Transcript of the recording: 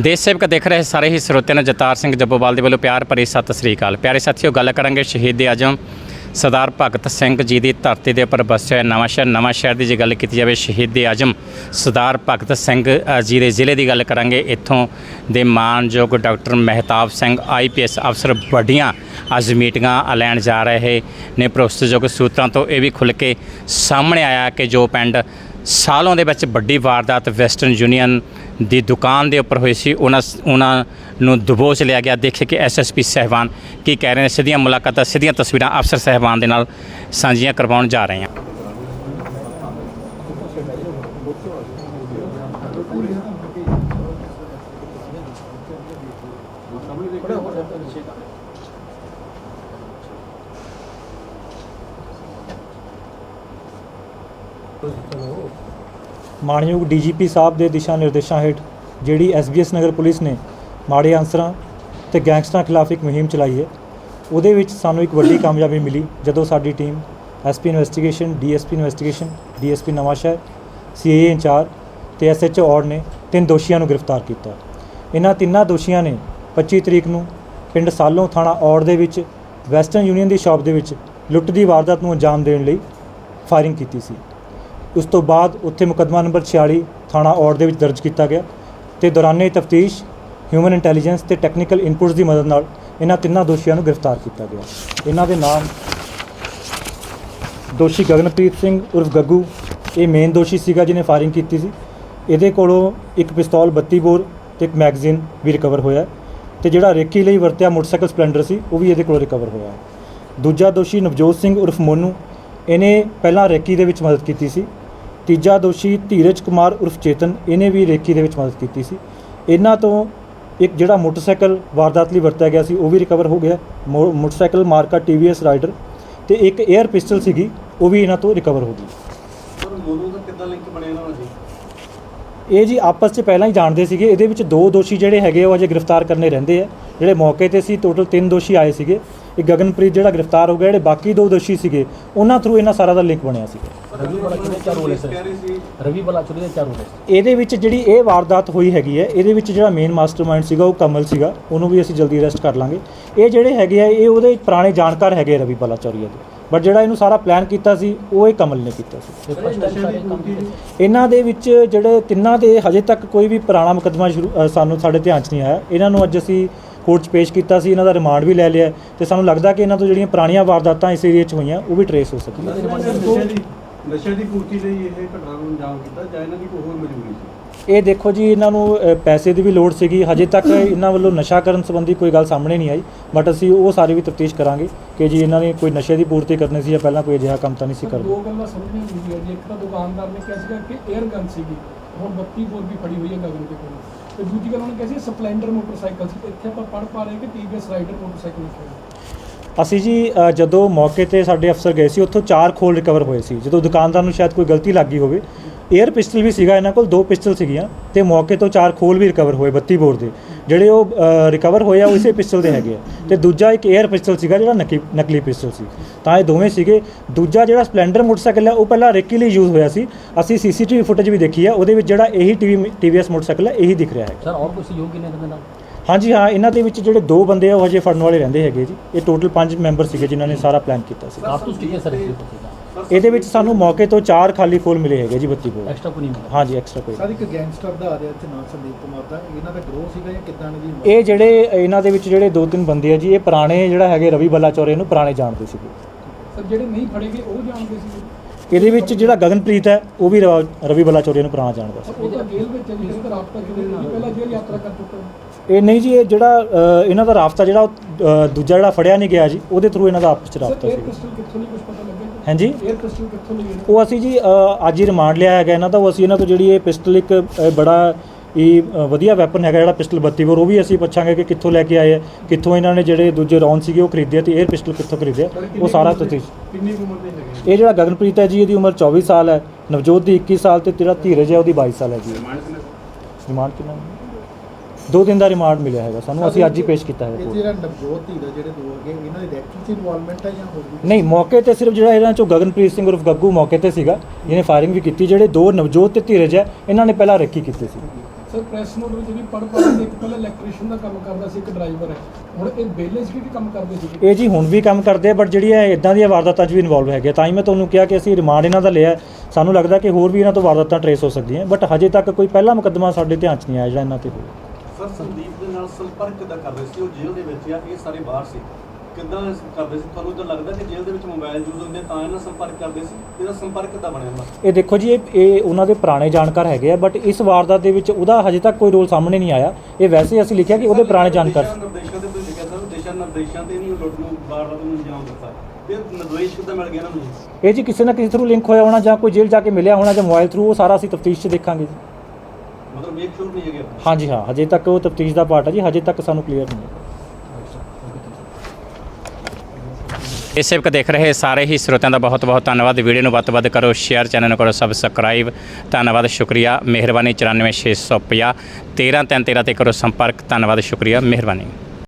ਦੇਸ਼ ਸੇਵਕ ਦੇਖ ਰਹੇ ਸਾਰੇ ਹੀ ਸਰੋਤਿਆਂ ਨੂੰ ਜਤਾਰ ਸਿੰਘ ਜੱਬੋਵਾਲ ਦੇ ਵੱਲੋਂ ਪਿਆਰ ਭਰੀ ਸਤਿ ਸ੍ਰੀ ਅਕਾਲ। ਪਿਆਰੇ ਸਾਥੀਓ, ਗੱਲ ਕਰਾਂਗੇ ਸ਼ਹੀਦ ਆਜਮ ਸਰਦਾਰ ਭਗਤ ਸਿੰਘ ਜੀ ਦੀ ਧਰਤੀ ਦੇ ਉੱਪਰ ਵਸਿਆ ਹੋਇਆ ਨਵਾਂ ਸ਼ਹਿਰ ਨਵਾਂ ਸ਼ਹਿਰ ਦੀ ਜੇ ਗੱਲ ਕੀਤੀ ਜਾਵੇ, ਸ਼ਹੀਦ ਆਜਮ ਸਰਦਾਰ ਭਗਤ ਸਿੰਘ ਜੀ ਦੇ ਜ਼ਿਲ੍ਹੇ ਦੀ ਗੱਲ ਕਰਾਂਗੇ। ਇੱਥੋਂ ਦੇ ਮਾਨਯੋਗ ਡਾਕਟਰ ਮਹਿਤਾਬ ਸਿੰਘ ਆਈਪੀਐਸ ਅਫਸਰ ਵੱਡੀਆਂ ਅੱਜ ਮੀਟਿੰਗਾਂ ਲੈਣ ਜਾ ਰਹੇ ਨੇ। ਭਰੋਸੇਯੋਗ ਸੂਤਰਾਂ ਤੋਂ ਇਹ ਵੀ ਖੁੱਲ੍ਹ ਕੇ ਸਾਹਮਣੇ ਆਇਆ ਕਿ ਜੋ ਪਿੰਡ ਸਾਲੋਂ ਦੇ ਵਿੱਚ ਵੱਡੀ ਵਾਰਦਾਤ ਵੈਸਟਰਨ ਯੂਨੀਅਨ ਦੀ ਦੁਕਾਨ ਦੇ ਉੱਪਰ ਹੋਈ ਸੀ, ਉਹਨਾਂ ਉਹਨਾਂ ਨੂੰ ਦਬੋਚ ਲਿਆ ਗਿਆ। ਦੇਖੇ ਕਿ ਐਸਐਸਪੀ ਸਹਿਬਾਨ ਕੀ ਕਹਿ ਰਹੇ ਨੇ? ਸਿੱਧੀਆਂ ਮੁਲਾਕਾਤਾਂ, ਸਿੱਧੀਆਂ ਤਸਵੀਰਾਂ ਅਫਸਰ ਸਹਿਬਾਨ ਦੇ ਨਾਲ ਸਾਂਝੀਆਂ ਕਰਵਾਉਣ ਜਾ ਰਹੇ ਹਾਂ। ਮਾਣਯੋਗ ਡੀਜੀਪੀ ਸਾਹਿਬ ਦੇ ਦਿਸ਼ਾ ਨਿਰਦੇਸ਼ਾਂ ਹੇਠ ਜਿਹੜੀ ਐਸਬੀਐਸ ਨਗਰ ਪੁਲਿਸ ਨੇ ਮਾੜੇ ਅਨਸਰਾਂ ਤੇ ਗੈਂਗਸਟਰਾਂ ਖਿਲਾਫ ਇੱਕ ਮੁਹਿੰਮ ਚਲਾਈ ਹੈ। ਉਹਦੇ ਵਿੱਚ ਸਾਨੂੰ ਇੱਕ ਵੱਡੀ ਕਾਮਯਾਬੀ ਮਿਲੀ ਜਦੋਂ ਸਾਡੀ team SP investigation, DSP investigation, DSP Nawanshahr CIA incharge ਤੇ ਐਸਐਚਓ ਔੜ ਨੇ ਤਿੰਨ ਦੋਸ਼ੀਆਂ ਨੂੰ ਗ੍ਰਿਫਤਾਰ ਕੀਤਾ। ਇਹਨਾਂ ਤਿੰਨਾਂ ਦੋਸ਼ੀਆਂ ਨੇ 25 ਤਰੀਕ ਨੂੰ ਪਿੰਡ ਸਾਲੋਂ ਥਾਣਾ ਔੜ ਦੇ ਵਿੱਚ ਵੈਸਟਰਨ ਯੂਨੀਅਨ ਦੀ ਸ਼ਾਪ ਦੇ ਵਿੱਚ ਲੁੱਟ ਦੀ ਵਾਰਦਾਤ ਨੂੰ ਅੰਜਾਮ ਦੇਣ ਲਈ ਫਾਇਰਿੰਗ ਕੀਤੀ ਸੀ। ਉਸ ਤੋਂ ਬਾਅਦ ਉੱਥੇ ਮੁਕੱਦਮਾ ਨੰਬਰ 46 ਥਾਣਾ ਔੜ ਦੇ ਵਿੱਚ ਦਰਜ ਕੀਤਾ ਗਿਆ ਤੇ ਦੌਰਾਨੇ ਤਫਤੀਸ਼, ਹਿਊਮਨ ਇੰਟੈਲੀਜੈਂਸ ਤੇ ਟੈਕਨੀਕਲ ਇਨਪੁਟਸ ਦੀ ਮਦਦ ਨਾਲ ਇਹਨਾਂ ਤਿੰਨਾਂ ਦੋਸ਼ੀਆਂ ਨੂੰ ਗ੍ਰਿਫਤਾਰ ਕੀਤਾ ਗਿਆ। ਇਹਨਾਂ ਦੇ ਨਾਮ ਦੋਸ਼ੀ ਗਗਨਪ੍ਰੀਤ ਸਿੰਘ ਉਰਫ ਗੱਗੂ, ਇਹ ਮੇਨ ਦੋਸ਼ੀ ਸੀਗਾ ਜਿਹਨੇ ਫਾਇਰਿੰਗ ਕੀਤੀ ਸੀ। ਇਹਦੇ ਕੋਲੋਂ ਇੱਕ ਪਿਸਤੌਲ 32 ਬੋਰ ਤੇ ਇੱਕ ਮੈਗਜ਼ੀਨ ਵੀ ਰਿਕਵਰ ਹੋਇਆ ਹੈ ਤੇ ਜਿਹੜਾ ਰੇਕੀ ਲਈ ਵਰਤਿਆ ਮੋਟਰਸਾਈਕਲ ਸਪਲੈਂਡਰ ਸੀ, ਉਹ ਵੀ ਇਹਦੇ ਕੋਲੋਂ ਰਿਕਵਰ ਹੋਇਆ ਹੈ। ਦੂਜਾ ਦੋਸ਼ੀ ਨਵਜੋਤ ਸਿੰਘ ਉਰਫ ਮੋਨੂ, ਇਹਨੇ ਪਹਿਲਾਂ ਰੇਕੀ ਦੇ ਵਿੱਚ ਮਦਦ ਕੀਤੀ ਸੀ। ਤੀਜਾ ਦੋਸ਼ੀ ਧੀਰਜ ਕੁਮਾਰ ਉਰਫ ਚੇਤਨ, ਇਹਨੇ ਵੀ ਰੇਕੀ ਦੇ ਵਿੱਚ ਮਦਦ ਕੀਤੀ ਸੀ। ਇਹਨਾਂ ਤੋਂ ਇੱਕ ਜਿਹੜਾ ਮੋਟਰਸਾਈਕਲ ਵਾਰਦਾਤ ਲਈ ਵਰਤਿਆ ਗਿਆ ਸੀ ਉਹ ਵੀ ਰਿਕਵਰ ਹੋ ਗਿਆ। ਮੋਟਰਸਾਈਕਲ ਮਾਰਕਾ TVS ਰਾਈਡਰ ਤੇ ਇੱਕ 에ਅਰ ਪਿਸਟਲ ਸੀਗੀ ਉਹ ਵੀ ਇਹਨਾਂ ਤੋਂ ਰਿਕਵਰ ਹੋ ਗਈ। ਸਰ ਮੋਨੂ ਦਾ ਕਿੱਦਾਂ ਲਿੰਕ ਬਣਿਆ ਨਾ ਜੀ ਇਹ ਜੀ ਆਪਸ 'ਚ ਪਹਿਲਾਂ ਹੀ ਜਾਣਦੇ ਸੀਗੇ ਇਹਦੇ ਵਿੱਚ ਦੋ ਦੋਸ਼ੀ ਜਿਹੜੇ ਹੈਗੇ ਉਹ ਅਜੇ ਗ੍ਰਿਫਤਾਰ ਕਰਨੇ ਰਹਿੰਦੇ ਆ। ਜਿਹੜੇ ਮੌਕੇ ਤੇ ਸੀ ਟੋਟਲ ਤਿੰਨ ਦੋਸ਼ੀ ਆਏ ਸੀਗੇ। ਇਹ ਗਗਨਪ੍ਰੀਤ ਜਿਹੜਾ ਗ੍ਰਿਫਤਾਰ ਹੋ ਗਿਆ ਜਿਹੜੇ ਬਾਕੀ ਦੋ ਦੋਸ਼ੀ ਸੀਗੇ ਉਹਨਾਂ ਥਰੂ ਇਹਨਾਂ ਸਾਰਾ ਦਾ ਲਿੰਕ ਬਣਿਆ ਸੀਗਾ ਰਵੀ ਵਾਲਾ ਕਿਹਦੇ ਚਾਰ ਰੋਲੇ ਸਰ ਸੀ ਰਵੀ ਦੇ ਚਾਰ ਰੋਲੇ ਇਹਦੇ ਵਿੱਚ ਜਿਹੜੀ ਇਹ ਵਾਰਦਾਤ ਹੋਈ ਹੈਗੀ ਹੈ ਇਹਦੇ ਵਿੱਚ ਜਿਹੜਾ ਮੇਨ ਮਾਸਟਰਮਾਈਂਡ ਸੀਗਾ ਉਹ ਕਮਲ ਸੀਗਾ। ਉਹਨੂੰ ਵੀ ਅਸੀਂ ਜਲਦੀ ਅਰੈਸਟ ਕਰ ਲਾਂਗੇ। ਇਹ ਜਿਹੜੇ ਹੈਗੇ ਆ ਇਹ ਉਹਦੇ ਪੁਰਾਣੇ ਜਾਣਕਾਰ ਹੈਗੇ ਰਵੀ ਬਾਲਾ ਚੌਰੀਆ ਦੇ। ਬਟ ਜਿਹੜਾ ਇਹਨੂੰ ਸਾਰਾ ਪਲਾਨ ਕੀਤਾ ਸੀ ਉਹ ਇਹ ਕਮਲ ਨੇ ਕੀਤਾ ਸੀ। ਇਹਨਾਂ ਦੇ ਵਿੱਚ ਜਿਹੜੇ ਤਿੰਨਾਂ ਦੇ ਹਜੇ ਤੱਕ ਕੋਈ ਵੀ ਪੁਰਾਣਾ ਮੁਕੱਦਮਾ ਸਾਨੂੰ ਸਾਡੇ ਧਿਆਨ 'ਚ ਨਹੀਂ ਆਇਆ। ਇਹਨਾਂ ਨੂੰ ਅੱਜ ਅਸੀਂ ਕੋਰਟ 'ਚ ਪੇਸ਼ ਕੀਤਾ ਸੀ ਇਹਨਾਂ ਦਾ ਰਿਮਾਂਡ ਵੀ ਲੈ ਲਿਆ ਤੇ ਸਾਨੂੰ ਲੱਗਦਾ ਕਿ ਇਹਨਾਂ ਤੋਂ ਜਿਹੜੀਆਂ ਪੁਰਾਣੀਆਂ ਵਾਰਦਾਤਾਂ ਇਸ ਏਰੀਆ 'ਚ ਹੋਈਆਂ ਉਹ ਵੀ ਟਰੇਸ ਹੋ ਸਕਦੀਆਂ ਨਸ਼ੇ ਦੀ ਨਸ਼ੇ ਦੀ ਪੂਰਤੀ ਲਈ ਇਹ ਘਟਨਾ ਨੂੰ ਅੰਜਾਮ ਕੀਤਾ ਜਾਂ ਇਹਨਾਂ ਦੀ ਕੋਈ ਹੋਰ ਮਜਬੂਰੀ ਸੀ? ਇਹ ਦੇਖੋ ਜੀ ਇਹਨਾਂ ਨੂੰ ਪੈਸੇ ਦੀ ਵੀ ਲੋੜ ਸੀਗੀ। ਹਜੇ ਤੱਕ ਇਹਨਾਂ ਵੱਲੋਂ ਨਸ਼ਾ ਕਰਨ ਸੰਬੰਧੀ ਕੋਈ ਗੱਲ ਸਾਹਮਣੇ ਨਹੀਂ ਆਈ ਬਟ ਅਸੀਂ ਉਹ ਸਾਰੀ ਵੀ ਤਫਤੀਸ਼ ਕਰਾਂਗੇ ਕਿ ਜੀ ਇਹਨਾਂ ਨੇ ਕੋਈ ਨਸ਼ੇ ਦੀ ਪੂਰਤੀ ਕਰਨੀ ਸੀ ਜਾਂ ਪਹਿਲਾਂ ਕੋਈ ਅਜਿਹਾ ਕੰਮ ਤਾਂ ਨਹੀਂ ਸੀ ਕਰਦੇ ਦੋ ਗੱਲਾਂ ਸਮਝ ਨਹੀਂ ਆਉਂਦੀਆਂ ਜੀ। ਇੱਕ ਤਾਂ ਦੁਕਾਨਦਾਰ ਨੇ ਕਿਹਾ ਸੀਗਾ ਕਿ 에ਅਰ ਗਨ ਸੀਗੀ। ਹੁਣ 32 ਬੋਰ ਵੀ ਫੜੀ ਹੋਈ ਹੈ ਗਗਨ ਦੇ ਕੋਲ। ਤੇ ਦੂਜੀ ਗੱਲ ਉਹਨੇ ਕਿਹਾ ਸਪਲੈਂਡਰ ਮੋਟਰਸਾਈਕਲ ਸੀ ਇੱਥੇ ਆਪਾਂ ਪੜ ਪਾ ਰਹੇ ਕਿ TVS ਰਾਈਡਰ ਮੋਟਰਸਾਈਕਲ ਲਿਖਿਆ ਅਸੀਂ ਜੀ ਜਦੋਂ ਮੌਕੇ ਤੇ ਸਾਡੇ ਅਫਸਰ ਗਏ ਸੀ, ਉੱਥੋਂ ਚਾਰ ਖੋਲ ਰਿਕਵਰ ਹੋਏ ਸੀ। ਜਦੋਂ ਦੁਕਾਨਦਾਰ ਨੂੰ ਸ਼ਾਇਦ ਕੋਈ ਗਲਤੀ ਲੱਗੀ ਹੋਵੇ। 에ਅਰ ਪਿਸਟਲ ਵੀ ਸੀਗਾ, ਇਹਨਾਂ ਕੋਲ ਦੋ ਪਿਸਟਲ ਸੀਗੀਆਂ, ਤੇ ਮੌਕੇ ਤੋਂ ਚਾਰ ਖੋਲ ਵੀ ਰਿਕਵਰ ਹੋਏ 32 ਬੋਰ ਦੇ। ਜਿਹੜੇ ਉਹ ਰਿਕਵਰ ਹੋਏ ਆ ਉਹ ਇਸੇ ਪਿਸਟਲ ਦੇ ਹੈਗੇ ਆ। ਤੇ ਦੂਜਾ ਇੱਕ 에ਅਰ ਪਿਸਟਲ ਸੀਗਾ ਜਿਹੜਾ ਨਕੀ ਨਕਲੀ ਪਿਸਟਲ ਸੀ। ਤਾਂ ਇਹ ਦੋਵੇਂ ਸੀਗੇ। ਦੂਜਾ ਜਿਹੜਾ ਸਪਲੈਂਡਰ ਮੋਟਰਸਾਈਕਲ ਹੈ ਉਹ ਪਹਿਲਾਂ ਰੇਕੀ ਲਈ ਯੂਜ਼ ਹੋਇਆ ਸੀ। ਅਸੀਂ ਸੀਸੀਟੀਵੀ ਫੁਟੇਜ ਵੀ ਦੇਖੀ ਆ ਉਹਦੇ ਵਿੱਚ ਜਿਹੜਾ ਇਹੀ ਟੀਵੀ ਟੀਵੀਐਸ ਮੋਟਰਸਾਈਕਲ ਹੈ ਇਹੀ ਦਿਖ ਰਿਹਾ ਹੈ ਸਰ ਔਰ ਕੋਈ ਸਹਿਯੋਗ ਕਿਨੇ ਦੇ ਨਾਲ? ਹਾਂਜੀ ਹਾਂ ਇਹਨਾਂ ਦੇ ਵਿੱਚ ਜਿਹੜੇ ਦੋ ਬੰਦੇ ਆ ਉਹ ਹਜੇ ਫੜਨ ਵਾਲੇ ਰਹਿੰਦੇ ਹੈਗੇ ਜੀ। ਇਹ ਟੋਟਲ ਪੰਜ ਮੈਂਬਰ ਸੀਗੇ ਜਿਨ੍ਹਾਂ ਨੇ ਸਾਰਾ ਪਲਾਨ ਕੀਤਾ ਸੀ। ਕਾਰਤੂਸ ਕਿਹਦੇ ਸਰ ਇਹਦੇ ਵਿੱਚ ਸਾਨੂੰ ਮੌਕੇ ਤੋਂ ਚਾਰ ਖਾਲੀ ਖੋਲ ਮਿਲੇ ਹੈਗੇ ਜੀ 32 ਬੋਲ ਐਕਸਟਰਾ ਕੋਈ ਨਹੀਂ ਮਿਲਿਆ? ਹਾਂਜੀ ਐਕਸਟਰਾ ਕੋਈ ਸਰ ਇੱਕ ਗੈਂਗਸਟਰ ਦਾ ਆ ਰਿਹਾ ਇੱਥੇ ਨਾਮ ਸੰਦੀਪ ਕੁਮਾਰ ਦਾ। ਇਹਨਾਂ ਦਾ ਗਰੋਹ ਸੀਗਾ ਜਾਂ ਕਿੱਦਾਂ ਨੇ ਜੀ ਇਹ ਜਿਹੜੇ ਇਹਨਾਂ ਦੇ ਵਿੱਚ ਜਿਹੜੇ ਦੋ ਤਿੰਨ ਬੰਦੇ ਆ ਜੀ ਇਹ ਪੁਰਾਣੇ ਜਿਹੜਾ ਹੈਗੇ ਰਵੀ ਬੱਲਾ ਚੌਰੇ ਨੂੰ ਪੁਰਾਣੇ ਜਾਣਦੇ ਸੀਗੇ ਸਰ ਜਿਹੜੇ ਨਹੀਂ ਫੜੇ ਗਏ ਉਹ ਜਾਣਦੇ ਸੀ? ਇਹਦੇ ਵਿੱਚ ਜਿਹੜਾ ਗਗਨਪ੍ਰੀਤ ਹੈ ਉਹ ਵੀ ਰਵਾ- ਰਵੀ ਬੱਲਾ ਚੌਰੇ ਨੂੰ ਪੁਰਾਣਾ ਜਾਣਦਾ ਸੀ। ਉਹ ਤਾਂ ਜੇਲ੍ਹ ਵਿੱਚ ਹੈ ਜੀ ਕਿਵੇਂ ਨਹੀਂ ਪਹਿਲਾਂ ਜੇਲ੍ਹ ਯਾਤਰਾ ਕਰ ਚੁੱਕਾ। ਇਹ ਨਹੀਂ ਜੀ ਇਹ ਜਿਹੜਾ ਇਹਨਾਂ ਦਾ ਰਾਫਤਾ ਜਿਹੜਾ ਉਹ, ਦੂਜਾ ਜਿਹੜਾ ਫੜਿਆ ਨਹੀਂ ਗਿਆ ਜੀ ਉਹਦੇ ਥਰੂ ਇਹਨਾਂ ਦਾ ਆਪਸ ਚ ਰਾਫਤਾ ਸੀ। ਹਾਂਜੀ? ਉਹ ਅਸੀਂ ਜੀ ਅੱਜ ਹੀ ਰਿਮਾਂਡ ਲਿਆ ਹੈਗਾ ਇਹਨਾਂ ਦਾ ਉਹ ਅਸੀਂ ਇਹਨਾਂ ਤੋਂ ਜਿਹੜੀ ਇਹ ਪਿਸਟਲ ਇੱਕ ਬੜਾ ਇਹ ਵਧੀਆ ਵੈਪਨ ਹੈਗਾ ਜਿਹੜਾ ਪਿਸਟਲ 32 ਬੋਰ ਉਹ ਵੀ ਅਸੀਂ ਪੁੱਛਾਂਗੇ ਕਿ ਕਿੱਥੋਂ ਲੈ ਕੇ ਆਏ ਆ ਕਿੱਥੋਂ ਇਹਨਾਂ ਨੇ ਜਿਹੜੇ ਦੂਜੇ ਰੌਂਡ ਸੀਗੇ ਉਹ ਖਰੀਦੇ ਤੇ 에ਅਰ ਪਿਸਟਲ ਕਿੱਥੋਂ ਖਰੀਦਿਆ ਉਹ ਸਾਰਾ ਤੁਸੀਂ ਕਿੰਨੀ ਉਮਰ ਦੇ ਹੈਗੇ ਇਹ ਜਿਹੜਾ ਗਗਨਪ੍ਰੀਤ ਹੈ ਜੀ ਇਹਦੀ ਉਮਰ 24 ਸਾਲ ਹੈ ਨਵਜੋਤ ਦੀ 21 ਸਾਲ ਤੇ ਤੇਰਾ ਧੀਰਜ ਹੈ ਉਹਦੀ 22 ਸਾਲ ਹੈ ਜੀ। ਰਿਮਾਂਡ ਕਿੰਨਾ? ਦੋ ਦਿਨ ਦਾ ਰਿਮਾਂਡ ਮਿਲਿਆ ਹੈਗਾ। ਸਾਨੂੰ ਅਸੀਂ ਅੱਜ ਹੀ ਪੇਸ਼ ਕੀਤਾ ਹੈ ਇਹ ਜਿਹੜਾ ਨਵਜੋਤ ਧੀ ਦਾ ਜਿਹੜੇ ਦੋ ਹੈਗੇ ਇਹਨਾਂ ਦੀ ਡੈਥ ਚ ਇਨਵੋਲਵਮੈਂਟ ਹੈ ਜਾਂ ਹੋਰ ਵੀ ਨਹੀਂ ਮੌਕੇ ਤੇ ਸਿਰਫ ਜਿਹੜਾ ਇਹਨਾਂ ਚੋਂ ਗਗਨਪ੍ਰੀਤ ਸਿੰਘ ਉਰਫ ਗੱਗੂ ਮੌਕੇ ਤੇ ਸੀਗਾ ਜਿਹਨੇ ਫਾਇਰਿੰਗ ਵੀ ਕੀਤੀ ਜਿਹੜੇ ਦੋ ਨਵਜੋਤ ਤੇ ਧੀਰਜ ਹੈ ਇਹਨਾਂ ਨੇ ਪਹਿਲਾਂ ਰੇਕੀ ਕੀਤੀ ਸੀ। ਸਰ ਪ੍ਰੈਸ ਨੋਟ ਵਿੱਚ ਵੀ ਪੜ ਪੜ ਇੱਕ ਪਹਿਲਾਂ ਇਲੈਕਟ੍ਰੀਸ਼ੀਅਨ ਦਾ ਕੰਮ ਕਰਦਾ ਸੀ ਇੱਕ ਡਰਾਈਵਰ ਹੈ। ਹੁਣ ਇਹ ਬੇਲੇ ਕੀ ਕੰਮ ਕਰਦੇ ਸੀਗੇ ਇਹ ਜੀ ਹੁਣ ਵੀ ਕੰਮ ਕਰਦੇ ਆ ਬਟ ਜਿਹੜੀ ਹੈ ਇਦਾਂ ਦੀਆਂ ਵਾਰਦਾਤਾਂ 'ਚ ਵੀ ਇਨਵੋਲਵ ਹੈਗੇ ਆ। ਤਾਂ ਹੀ ਮੈਂ ਤੁਹਾਨੂੰ ਕਿਹਾ ਕਿ ਅਸੀਂ ਰਿਮਾਂਡ ਇਹਨਾਂ ਦਾ ਲਿਆ। ਸਾਨੂੰ ਲੱਗਦਾ ਕਿ ਹੋਰ ਵੀ ਇਹਨਾਂ ਤੋਂ ਵਾਰਦਾਤਾਂ ਟਰੇਸ ਹੋ ਸਕਦੀਆਂ ਬਟ ਹਜੇ ਤੱਕ ਕੋਈ ਪਹਿਲਾ ਮੁਕੱਦਮਾ ਸਾਡੇ ਧਿਆਨ 'ਚ ਨਹੀਂ ਆਇਆ ਜਿਹੜਾ ਇਹਨਾਂ ਤੇ ਹੋਇਆ। ਸੰਪਰਕ ਕਿੱਦਾਂ ਕਰਦੇ ਸੀ? ਉਹ ਜੇਲ੍ਹ ਦੇ ਵਿੱਚ ਆ ਇਹ ਸਾਰੇ ਬਾਹਰ ਸੀ? ਕਿੱਦਾਂ ਕਰਦੇ ਸੀ? ਤੁਹਾਨੂੰ ਤਾਂ ਲੱਗਦਾ ਕਿ ਜੇਲ੍ਹ ਦੇ ਵਿੱਚ ਮੋਬਾਈਲ ਯੂਜ਼ ਹੁੰਦੇ ਤਾਂ ਇਹਨਾਂ ਨਾਲ ਸੰਪਰਕ ਕਰਦੇ ਸੀ? ਇਹਦਾ ਸੰਪਰਕ ਕਿੱਦਾਂ ਬਣਿਆ ਉਹਨਾਂ ਇਹ ਦੇਖੋ ਜੀ ਇਹ ਇਹ ਉਹਨਾਂ ਦੇ ਪੁਰਾਣੇ ਜਾਣਕਾਰ ਹੈਗੇ ਆ ਬਟ ਇਸ ਵਾਰਦਾਤ ਦੇ ਵਿੱਚ ਉਹਦਾ ਹਜੇ ਤੱਕ ਕੋਈ ਰੋਲ ਸਾਹਮਣੇ ਨਹੀਂ ਆਇਆ। ਇਹ ਵੈਸੇ ਅਸੀਂ ਲਿਖਿਆ ਕਿ ਉਹਦੇ ਪੁਰਾਣੇ ਜਾਣਕਾਰ ਦਿਸ਼ਾ ਨਿਰਦੇਸ਼ਾਂ ਦੇ ਤੁਸੀਂ ਲਿਖਿਆ ਸਰ ਦਿਸ਼ਾ ਨਿਰਦੇਸ਼ਾਂ ਤੇ ਨਹੀਂ ਉਹ ਲੁੱਟ ਨੂੰ ਵਾਰਦਾਤ ਨੂੰ ਅੰਜਾਮ ਦਿੱਤਾ। ਇਹ ਨਿਰਦੇਸ਼ ਕਿੱਦਾਂ ਮਿਲ ਗਿਆ ਇਹਨਾਂ ਨੂੰ ਜੀ? ਇਹ ਜੀ ਕਿਸੇ ਨਾ ਕਿਸੇ ਥਰੂ ਲਿੰਕ ਹੋਇਆ ਹੋਣਾ ਜਾਂ ਕੋਈ ਜੇਲ੍ਹ ਜਾ ਕੇ ਮਿਲਿਆ ਹੋਣਾ ਜਾਂ ਮੋਬਾਈਲ ਥਰੂ ਉਹ ਸਾਰਾ ਅਸੀਂ ਤਫਤੀਸ਼ 'ਚ ਦੇਖਾਂਗੇ ਜੀ। ਮਤਲਬ ਮੇਕ ਸ਼ੋਰ ਨਹੀਂ ਹੈਗੇ ਹਾਂਜੀ ਹਾਂ ਹਜੇ ਤੱਕ ਉਹ ਤਫਤੀਸ਼ ਦਾ ਪਾਰਟ ਹੈ ਜੀ ਹਜੇ ਤੱਕ ਸਾਨੂੰ ਕਲੀਅਰ ਨਹੀਂ ਹੈ। ਇਸ ਸੇਵਕ ਦੇਖ ਰਹੇ ਸਾਰੇ ਹੀ ਸਰੋਤਿਆਂ ਦਾ ਬਹੁਤ ਬਹੁਤ ਧੰਨਵਾਦ। ਵੀਡੀਓ ਨੂੰ ਵੱਧ ਤੋਂ ਵੱਧ ਕਰੋ ਸ਼ੇਅਰ ਚੈਨਲ ਨੂੰ ਕਰੋ ਸਬਸਕ੍ਰਾਈਬ ਧੰਨਵਾਦ ਸ਼ੁਕਰੀਆ। ਮਿਹਰਬਾਨੀ 94650 13 313 ਤੇ ਕਰੋ ਸੰਪਰਕ। ਧੰਨਵਾਦ ਸ਼ੁਕਰੀਆ। ਮਿਹਰਬਾਨੀ।